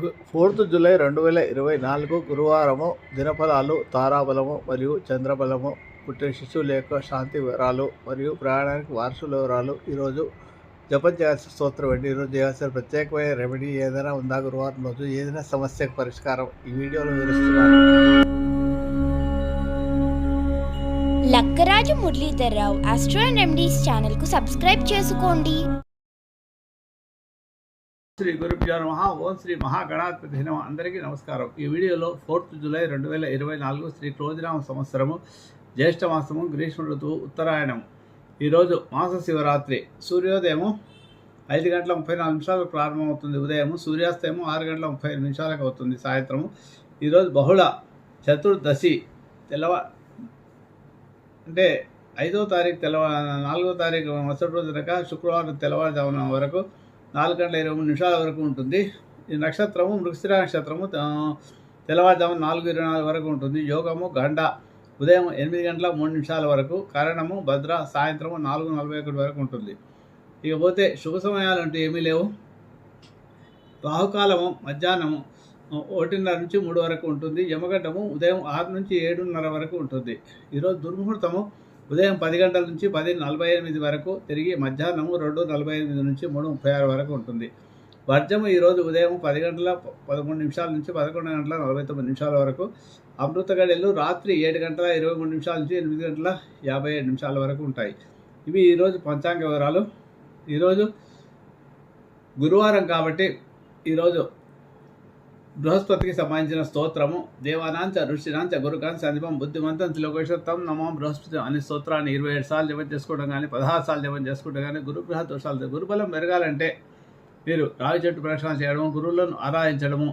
గు- fourth July రెండు వేల ఇరవై నాలుగు గురువారము దినఫలాలు తారాబలము మరియు చంద్రబలము పుట్టిన శిశువుల యొక్క శాంతి వివరాలు మరియు ప్రయాణానికి వారసుల వివరాలు. ఈరోజు జపం చేయాల్సిన స్తోత్రం అండి. ఈరోజు చేయాల్సిన ప్రత్యేకమైన రెమెడీ ఏదైనా ఉందా గురువారం రోజు? ఏదైనా సమస్యకు పరిష్కారం? ఈ వీడియోలో వివరిస్తున్నాను. Lakkaraju Muralidhar Rao astro and remedies ఛానల్కు సబ్స్క్రైబ్ చేసుకోండి. శ్రీ గురుభ్యో నమ. ఓం శ్రీ మహాగణాధిపతి నమ. అందరికీ నమస్కారం. ఈ వీడియోలో ఫోర్త్ జూలై రెండు వేల ఇరవై నాలుగు శ్రీ క్రోధినామ సంవత్సరము జ్యేష్ఠ మాసము గ్రీష్మ ఋతువు ఉత్తరాయణం. ఈరోజు మాస శివరాత్రి. సూర్యోదయము ఐదు గంటల ముప్పై నాలుగు నిమిషాలకు ప్రారంభమవుతుంది. ఉదయము సూర్యాస్తయము ఆరు గంటల ముప్పై నిమిషాలకు అవుతుంది. సాయంత్రము ఈరోజు బహుళ చతుర్దశి తెల్లవ అంటే ఐదో తారీఖు తెల్లవ నాలుగో తారీఖు మరుసటి రోజు కనుక శుక్రవారం తెల్లవారుజామున వరకు నాలుగు గంటల ఇరవై మూడు నిమిషాల వరకు ఉంటుంది. ఈ నక్షత్రము మృగశిర నక్షత్రము తెల్లవారుజాము నాలుగు ఇరవై నాలుగు వరకు ఉంటుంది. యోగము గంట ఉదయం ఎనిమిది గంటల మూడు నిమిషాల వరకు కారణము భద్ర సాయంత్రము నాలుగు నలభై ఒకటి వరకు ఉంటుంది. ఇకపోతే శుభ సమయాలు అంటూ ఏమీ లేవు. రాహుకాలము మధ్యాహ్నము ఒకటిన్నర నుంచి మూడు వరకు ఉంటుంది. యమగడ్డము ఉదయం ఆరు నుంచి ఏడున్నర వరకు ఉంటుంది. ఈరోజు దుర్ముహూర్తము ఉదయం పది గంటల నుంచి పది నలభై ఎనిమిది వరకు తిరిగి మధ్యాహ్నము రెండు నలభై ఎనిమిది నుంచి మూడు ముప్పై ఆరు వరకు ఉంటుంది. వర్జము ఈరోజు ఉదయం పది గంటల పదకొండు నిమిషాల నుంచి పదకొండు గంటల నలభై తొమ్మిది నిమిషాల వరకు అమృత గడియలు రాత్రి ఏడు గంటల ఇరవై మూడు నిమిషాల నుంచి ఎనిమిది గంటల యాభై ఏడు నిమిషాల వరకు ఉంటాయి. ఇవి ఈరోజు పంచాంగ వివరాలు. ఈరోజు గురువారం కాబట్టి ఈరోజు బృహస్పతికి సంబంధించిన స్తోత్రము దేవానాంచ ఋషినాంచ గురుకాన్ సందీపం బుద్ధిమంతం త్రిలోకేశ్వరం నమో బృహస్పతి అనే స్తోత్రాన్ని ఇరవై ఏడు సార్లు జపం చేసుకోవడం కానీ పదహారు సార్లు జపం చేసుకోవడం కానీ గురు బృహ దోషాలు గురుబలం పెరగాలంటే మీరు రావి చెట్టు ప్రక్షాళన చేయడము గురువులను ఆరాధించడము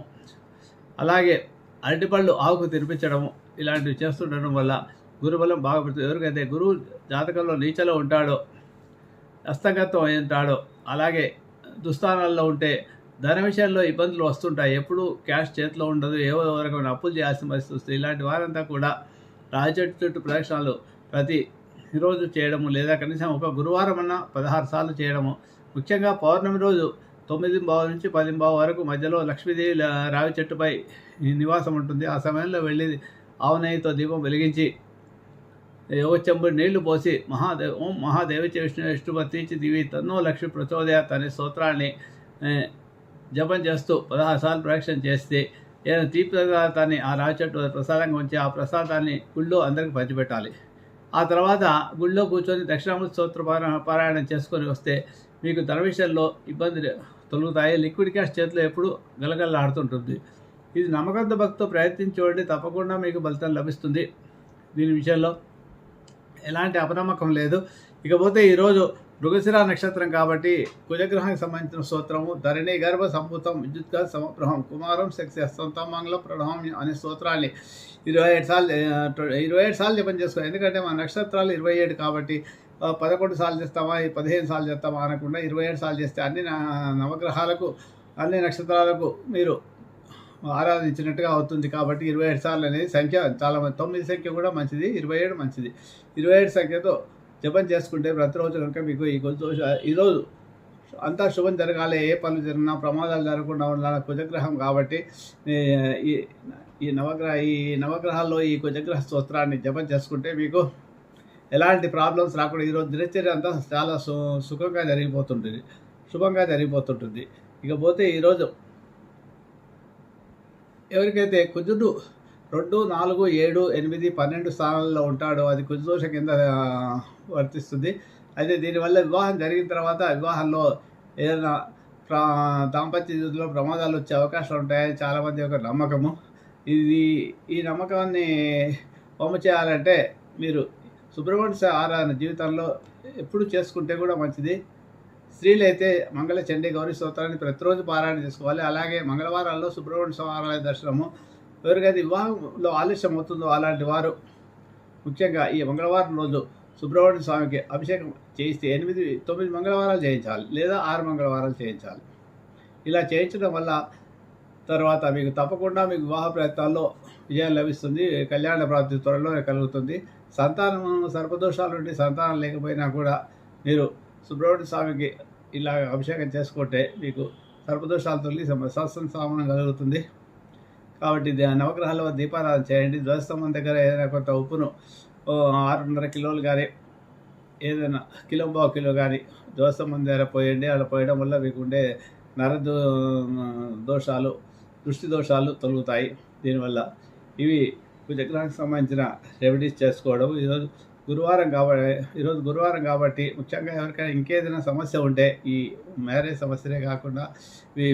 అలాగే అరటిపళ్ళు ఆవుకు తినిపించడము ఇలాంటివి చేస్తుండడం వల్ల గురుబలం బాగా పెడుతుంది ఎవరికైతే గురువు జాతకంలో నీచలో ఉంటాడో హస్తగతం అయి ఉంటాడో అలాగే దుస్థానాల్లో ఉంటే ధన విషయంలో ఇబ్బందులు వస్తుంటాయి. ఎప్పుడు క్యాష్ చేతిలో ఉండదు. ఏవో వరకు అప్పులు చేయాల్సిన పరిస్థితి వస్తుంది. ఇలాంటి వారంతా కూడా రాజచెట్టు చుట్టూ ప్రదక్షిణాలు ప్రతి రోజు చేయడము లేదా కనీసం ఒక గురువారం అన్న పదహారు సార్లు చేయడము. ముఖ్యంగా పౌర్ణమి రోజు తొమ్మిది బావ నుంచి పది బావ వరకు మధ్యలో లక్ష్మీదేవి రావి చెట్టుపై ఈ నివాసం ఉంటుంది. ఆ సమయంలో వెళ్ళి ఆవు దీపం వెలిగించి యోగ చెంబుడు నీళ్ళు పోసి మహాదేవ్ ఓం మహాదేవిచ విష్ణు విష్ణుపతి దివి తన్నో లక్ష్మి ప్రచోదయ అనే స్తోత్రాన్ని జపం చేస్తూ పదహారు సార్లు ప్రదక్షిణ చేస్తే ఏదైనా తీపి పదార్థాన్ని ఆ రావి చెట్టు ప్రసాదంగా ఉంచి ఆ ప్రసాదాన్ని గుళ్ళో అందరికి పంచిపెట్టాలి. ఆ తర్వాత గుళ్ళో కూర్చొని దక్షిణామృత స్తోత్ర పారాయణం చేసుకొని వస్తే మీకు ధన విషయంలో ఇబ్బందులు తొలుగుతాయి. లిక్విడ్ క్యాష్ చేతిలో ఎప్పుడు గలగలలాడుతుంటుంది. ఇది నమ్మకంతో భక్తితో ప్రయత్నించండి తప్పకుండా మీకు ఫలితం లభిస్తుంది. దీని విషయంలో ఎలాంటి అపనమ్మకం లేదు. ఇకపోతే ఈరోజు మృగశిర నక్షత్రం కాబట్టి కుజగ్రహానికి సంబంధించిన స్తోత్రము ధరణి గర్భ సంభూతం విద్యుత్గా సమప్రహం కుమారం శక్తి మంగళం ప్రణవం అనే స్తోత్రాన్ని ఇరవై ఏడు సార్లు ఇరవై ఏడు సార్లు జపం చేసుకోవాలి. ఎందుకంటే మన నక్షత్రాలు ఇరవై ఏడు కాబట్టి పదకొండు సార్లు చేస్తామా పదిహేను సార్లు చేస్తామా అనకుండా ఇరవై ఏడు సార్లు చేస్తే అన్ని నా- నవగ్రహాలకు అన్ని నక్షత్రాలకు మీరు ఆరాధించినట్టుగా అవుతుంది కాబట్టి ఇరవై ఏడు సార్లు అనేది సంఖ్య చాలా తొమ్మిది సంఖ్య కూడా మంచిది ఇరవై ఏడు మంచిది. ఇరవై ఏడు సంఖ్యతో జపం చేసుకుంటే ప్రతిరోజు కనుక మీకు ఈ కొంచెం ఈరోజు అంతా శుభం జరగాలి ఏ పనులు జరిగినా ప్రమాదాలు జరగకుండా ఉండాలి కుజగ్రహం కాబట్టి ఈ ఈ- ఈ నవగ్రహ ఈ నవగ్రహాల్లో ఈ కుజగ్రహ స్తోత్రాన్ని జపం చేసుకుంటే మీకు ఎలాంటి ప్రాబ్లమ్స్ రాకుండా ఈరోజు దినచర్య అంతా చాలా సు సుఖంగా జరిగిపోతుంటుంది శుభంగా జరిగిపోతుంటుంది. ఇకపోతే ఈరోజు ఎవరికైతే కుజుడు రెండు నాలుగు ఏడు ఎనిమిది పన్నెండు స్థానాల్లో ఉంటాడు. అది కుజదోష కింద వర్తిస్తుంది. అయితే దీనివల్ల వివాహం జరిగిన తర్వాత వివాహంలో ఏదైనా ప్రా దాంపత్య జీవితంలో ప్రమాదాలు వచ్చే అవకాశాలు ఉంటాయని చాలామంది ఒక నమ్మకము. ఇది ఈ నమ్మకాన్ని హోమ చేయాలంటే మీరు సుబ్రహ్మణ్య స్వామి ఆరాధన జీవితంలో ఎప్పుడు చేసుకుంటే కూడా మంచిది. స్త్రీలు అయితే మంగళ చండీ గౌరీ స్తోత్రాన్ని ప్రతిరోజు పారాయణ చేసుకోవాలి. అలాగే మంగళవారాల్లో సుబ్రహ్మణ్య స్వామి ఆలయ దర్శనము. ఎవరికైతే వివాహంలో ఆలస్యం అవుతుందో అలాంటి వారు. ముఖ్యంగా ఈ మంగళవారం రోజు సుబ్రహ్మణ్య స్వామికి అభిషేకం చేయిస్తే ఎనిమిది తొమ్మిది మంగళవారాలు చేయించాలి లేదా ఆరు మంగళవారాలు చేయించాలి. ఇలా చేయించడం వల్ల తర్వాత మీకు తప్పకుండా మీకు వివాహ ప్రయత్నాల్లో విజయం లభిస్తుంది కళ్యాణ ప్రాప్తి త్వరలో కలుగుతుంది. సంతానం సర్పదోషాల నుండి సంతానం లేకపోయినా కూడా మీరు సుబ్రహ్మణ్య స్వామికి ఇలా అభిషేకం చేసుకుంటే మీకు సర్పదోషాలు తొలగి సత్సం సామానం కలుగుతుంది. కాబట్టి దే- నవగ్రహాల వద్ద దీపారాధన చేయండి. ధ్వజస్తంభం దగ్గర ఏదైనా కొంత ఉప్పును ఆరున్నర కిలోలు కానీ ఏదైనా కిలో బావు కిలో కానీ ధ్వజస్తంభం దగ్గర పోయండి. అలా పోయడం వల్ల మీకు ఉండే నర దో- దోషాలు దృష్టి దోషాలు తొలుగుతాయి. దీనివల్ల ఇవి కుజగ్రహానికి సంబంధించిన రెమెడీస్ చేసుకోవడం. ఈరోజు గురువారం కాబట్టి ఈరోజు గురువారం కాబట్టి ముఖ్యంగా ఎవరికైనా ఇంకేదైనా సమస్య ఉంటే ఈ మ్యారేజ్ సమస్యనే కాకుండా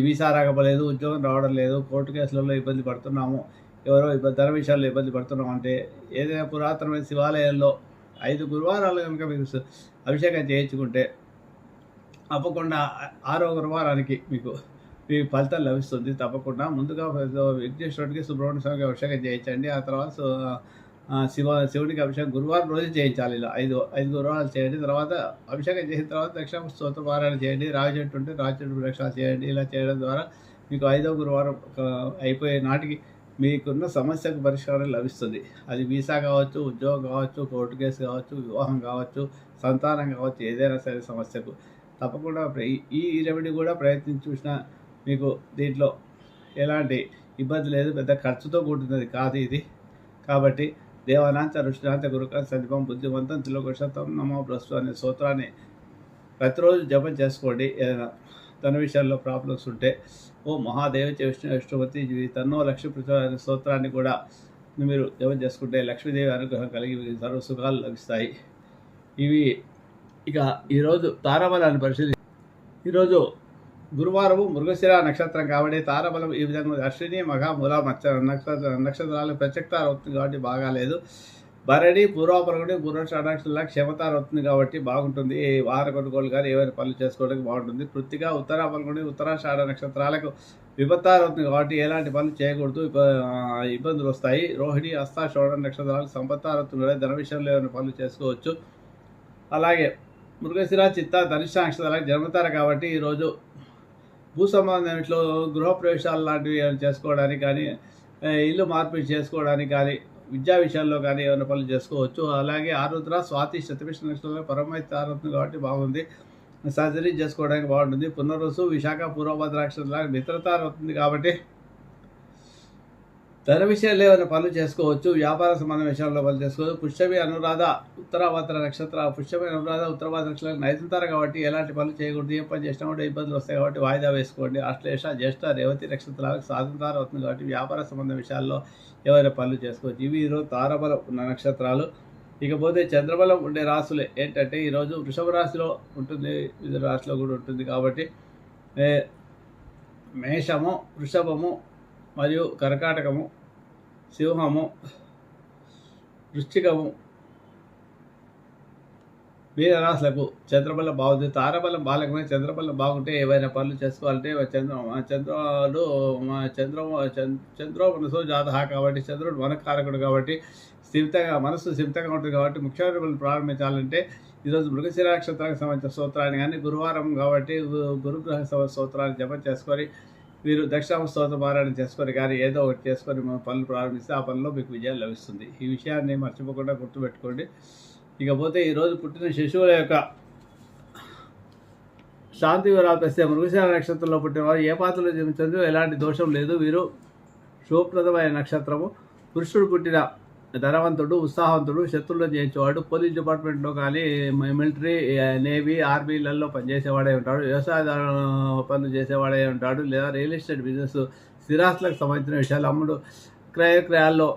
వీసా రాకపోలేదు ఉద్యోగం రావడం లేదు కోర్టు కేసులలో ఇబ్బంది పడుతున్నాము ఎవరో ఇబ్బంది ధన విషయాల్లో ఇబ్బంది పడుతున్నాం అంటే ఏదైనా పురాతనమైన శివాలయాల్లో ఐదు గురువారాలు కనుక మీరు అభిషేకం చేయించుకుంటే తప్పకుండా ఆరో గురువారానికి మీకు మీ ఫలితం లభిస్తుంది. తప్పకుండా ముందుగా విఘ్నేశ్వరుడికి సుబ్రహ్మణ్య స్వామికి అభిషేకం చేయించండి. ఆ తర్వాత శివ శివుడికి అభిషేకం గురువారం రోజు చేయించాలి. ఇలా ఐదు ఐదు గురువారాలు చేయండి. తర్వాత అభిషేకం చేసిన తర్వాత దక్షిణ స్తోత్ర పారాయణ చేయండి. రావి చెట్టు ఉంటే రావి చెట్టు ప్రదక్షిణాలు చేయండి. ఇలా చేయడం ద్వారా మీకు ఐదో గురువారం అయిపోయే నాటికి మీకున్న సమస్యకు పరిష్కారం లభిస్తుంది. అది వీసా కావచ్చు ఉద్యోగం కావచ్చు కోర్టు కేసు కావచ్చు వివాహం కావచ్చు సంతానం కావచ్చు ఏదైనా సరే సమస్యకు. తప్పకుండా ఈ- ఈ రెమెడీ కూడా ప్రయత్నించి చూసినా మీకు దీంట్లో ఎలాంటి ఇబ్బంది లేదు. పెద్ద ఖర్చుతో కూడుతున్నది కాదు ఇది. కాబట్టి దేవానాంచ ఋషినాంచ గురుకాంత సందీపం బుద్ధివంతం తిలోకషతం నమో ప్రస్తు అనే సూత్రాన్ని ప్రతిరోజు జపం చేసుకోండి. ఏదైనా తన విషయాల్లో ప్రాబ్లమ్స్ ఉంటే ఓ మహాదేవ విష్ణు విష్ణుపతి తన్నో లక్ష్మీ ప్రచోదన అనే స్తోత్రాన్ని కూడా మీరు జపం చేసుకుంటే లక్ష్మీదేవి అనుగ్రహం కలిగి మీకు సర్వ సుఖాలు లభిస్తాయి. ఇవి ఇక ఈరోజు తారాబలాన్ని పరిశీలి ఈరోజు గురువారము మృగశిర నక్షత్రం కాబట్టి తారబలం ఈ విధంగా అశ్విని మఘ మూల నక్ష నక్షత్ర నక్షత్రాలు ప్రత్యక్తార అవుతుంది కాబట్టి బాగాలేదు భరణి పూర్వపరగుడి పూర్వషాఢ నక్షత్రాల క్షమతార అవుతుంది కాబట్టి బాగుంటుంది. ఈ వార కొనుగోలు కానీ ఏవైనా పనులు చేసుకోవడానికి బాగుంటుంది. కృత్తిగా ఉత్తర పలుగుడి ఉత్తరాషాఢ నక్షత్రాలకు విపత్తారు అవుతుంది కాబట్టి ఎలాంటి పనులు చేయకూడదు. ఇబ్బ- ఇబ్బందులు వస్తాయి. రోహిణి హస్త షోడ నక్షత్రాలకు సంపత్తారు అవుతుంది ధన విషయంలో ఏమైనా పనులు చేసుకోవచ్చు. అలాగే మృగశిర చిత్త ధనిష్ట నక్షత్రాలకు జన్మతారు కాబట్టి ఈరోజు భూ సంబంధం గృహప్రవేశాలు లాంటివి ఏమైనా చేసుకోవడానికి కానీ ఇల్లు మార్పిడి చేసుకోవడానికి కానీ విద్యా విషయాల్లో కానీ ఏమైనా పనులు చేసుకోవచ్చు. అలాగే ఆరుద్ర స్వాతి శతభిష నక్షత్రంలో పరమైతే ఆరుతుంది కాబట్టి బాగుంది. సర్జరీ చేసుకోవడానికి బాగుంటుంది. పునరుసు విశాఖ పూర్వభద్ర నక్షత్రాలకు అవుతుంది కాబట్టి ధన విషయాలు ఏమైనా పనులు చేసుకోవచ్చు వ్యాపార సంబంధ విషయాల్లో పనులు చేసుకోవచ్చు. పుష్యమి అనురాధ ఉత్తరాభద్ర నక్షత్ర పుష్యమి అనురాధ ఉత్తరాభద్ర నక్షత్రాలు నైతుంటారు కాబట్టి ఎలాంటి పనులు చేయకూడదు ఏ పని చేసినా కూడా ఇబ్బందులు వస్తాయి కాబట్టి వాయిదా వేసుకోండి. అశ్లేష జ్యేష్ఠ రేవతి నక్షత్రాలకు స్వాతంత్రాలు అవుతుంది కాబట్టి వ్యాపార సంబంధ విషయాల్లో ఏవైనా పనులు చేసుకోవచ్చు. ఇవి ఈరోజు తారబలం ఉన్న నక్షత్రాలు. ఇకపోతే చంద్రబలం ఉండే రాశులే. ఏంటంటే ఈరోజు వృషభ రాశిలో ఉంటుంది వివిధ రాశిలో కూడా ఉంటుంది కాబట్టి మేషము వృషభము మరియు కర్కాటకము సింహము వృశ్చికము వీరరాశులకు చంద్రబలం బాగుంది. తారబలం బాలకమే చంద్రబలం బాగుంటే ఏవైనా పనులు చేసుకోవాలంటే చంద్ర చంద్రుడు మా చంద్ర చంద్రో మనసు జాతహ కాబట్టి చంద్రుడు మనకారకుడు కాబట్టి స్థిమితంగా మనసు స్థిమితంగా ఉంటుంది కాబట్టి ముఖ్యమైన పనులు ప్రారంభించాలంటే ఈరోజు మృగశిర నక్షత్రానికి సంబంధించిన స్తోత్రాన్ని కానీ గురువారం కాబట్టి గురుగ్రహ సవ- స్తోత్రాన్ని జపం చేసుకొని మీరు దక్షిణామ స్తోత్ర పారాయణ చేసుకొని కానీ ఏదో ఒకటి చేసుకొని పనులు ప్రారంభిస్తే ఆ పనిలో మీకు విజయం లభిస్తుంది. ఈ విషయాన్ని మర్చిపోకుండా గుర్తుపెట్టుకోండి. ఇకపోతే ఈరోజు పుట్టిన శిశువుల యొక్క శాంతి వివరాలు తెస్తే మృగశిర నక్షత్రంలో పుట్టిన వారు ఏ పాత్రలో జన్మించదు ఎలాంటి దోషం లేదు. వీరు శుభప్రదమైన నక్షత్రము. పురుషుడు పుట్టిన ధనవంతుడు ఉత్సాహవంతుడు శత్రువులు చేయించేవాడు పోలీస్ డిపార్ట్మెంట్లో కానీ మిలిటరీ నేవీ ఆర్మీలలో పనిచేసేవాడే ఉంటాడు వ్యవసాయ పనులు చేసేవాడే ఉంటాడు లేదా రియల్ ఎస్టేట్ బిజినెస్ స్థిరాస్తులకు సంబంధించిన విషయాలు. అమ్ముడు క్రయక్రయాల్లో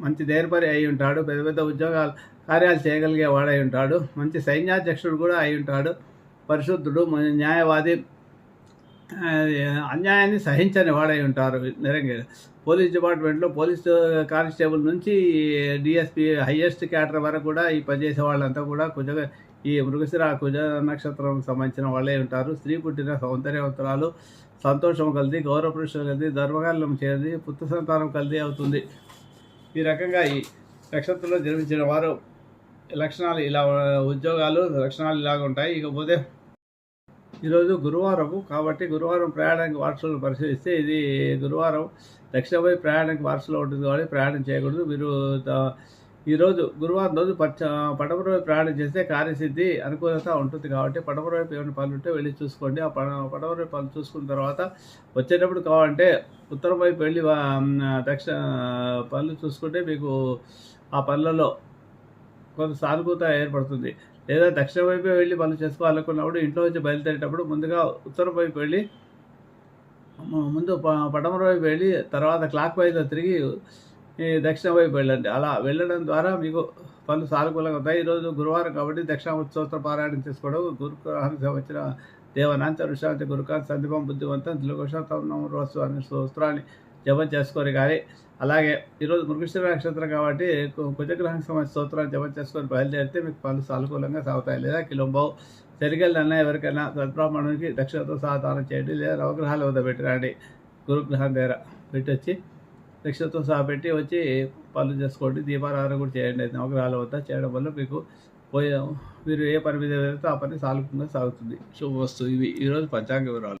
మంచి దేనిపరి అయి ఉంటాడు పెద్ద పెద్ద ఉద్యోగాలు కార్యాలు చేయగలిగే వాడై ఉంటాడు మంచి సైన్యాధ్యక్షుడు కూడా అయి ఉంటాడు పరిశుద్ధుడు మ- న్యాయవాది అన్యాయాన్ని సహించని వాడై ఉంటారు నిరంగా. పోలీస్ డిపార్ట్మెంట్లో పోలీస్ కానిస్టేబుల్ నుంచి డిఎస్పి హయ్యెస్ట్ క్యాడర్ వరకు కూడా ఈ పనిచేసే వాళ్ళంతా కూడా కుజ ఈ మృగశిర కుజ నక్షత్రం సంబంధించిన వాళ్ళే ఉంటారు. స్త్రీ పుట్టిన సౌందర్యవంతురాలు సంతోషం కలిది గౌరవ పురుషులు కలిది ధర్మకాలం చేరి పుత్ర సంతానం కలిది అవుతుంది. ఈ రకంగా ఈ నక్షత్రంలో జన్మించిన వారు లక్షణాలు ఇలా ఉద్యోగాలు లక్షణాలు ఇలాగ ఉంటాయి ఇకపోతే ఈరోజు గురువారము కాబట్టి గురువారం ప్రయాణానికి వారసులను పరిశీలిస్తే ఇది గురువారం దక్షిణ వైపు ప్రయాణానికి వారసులో ఉంటుంది కాబట్టి ప్రయాణం చేయకూడదు. మీరు ఈరోజు గురువారం రోజు పచ్చ పడమర వైపు ప్రయాణం చేస్తే కార్యసిద్ధి అనుకూలత ఉంటుంది కాబట్టి పడమర వైపు ఏమైనా పనులు ఉంటే వెళ్ళి చూసుకోండి. ఆ పడ పడమర వైపు పనులు చూసుకున్న తర్వాత వచ్చేటప్పుడు కావాలంటే ఉత్తరం వైపు వెళ్ళి దక్షిణ పనులు చూసుకుంటే మీకు ఆ పనులలో కొంత సానుకూలత ఏర్పడుతుంది లేదా దక్షిణ వైపు వెళ్ళి పనులు చేసుకోవాలనుకున్నప్పుడు ఇంట్లో నుంచి బయలుదేరేటప్పుడు ముందుగా ఉత్తరం వైపు వెళ్ళి ముందు ప- పడమర వైపు వెళ్ళి తర్వాత క్లాక్ వైజ్ తిరిగి దక్షిణ వైపు వెళ్ళండి అలా వెళ్ళడం ద్వారా మీకు పనులు సానుకూలంగా ఉంటాయి ఈరోజు గురువారం కాబట్టి దక్షిణామూర్తి పారాయణం చేసుకోవడం గురుగ్రహానికి వచ్చిన దేవనాంత ఋషాంతి గురుకాంత సందీపం బుద్ధివంతం తమ రోజు అనే స్తోత్రాన్ని జపం చేసుకోరు కానీ అలాగే ఈరోజు మృగశిర నక్షత్రం కాబట్టి కుజగ్రహం సంబంధించిన స్తోత్రాన్ని జపం చేసుకొని బయలుదేరితే మీకు పనులు సానుకూలంగా సాగుతాయి. లేదా కిలంబావు సరిగెళ్ళన్నా ఎవరికైనా సద్బ్రాహ్మణునికి దక్షిణతో సహదానం చేయండి లేదా నవగ్రహాల వద్ద పెట్టిరండి గురుగ్రహం దగ్గర పెట్టొచ్చి దక్షిణతో సహా పెట్టి వచ్చి పనులు చేసుకోండి దీపారాధన కూడా చేయండి. నవగ్రహాల వద్ద చేయడం వల్ల మీకు పోయే మీరు ఏ పని మీద వెళ్తే ఆ పని సానుకూలంగా సాగుతుంది. శుభవస్తు ఇవి ఈరోజు పంచాంగ వివరాలు.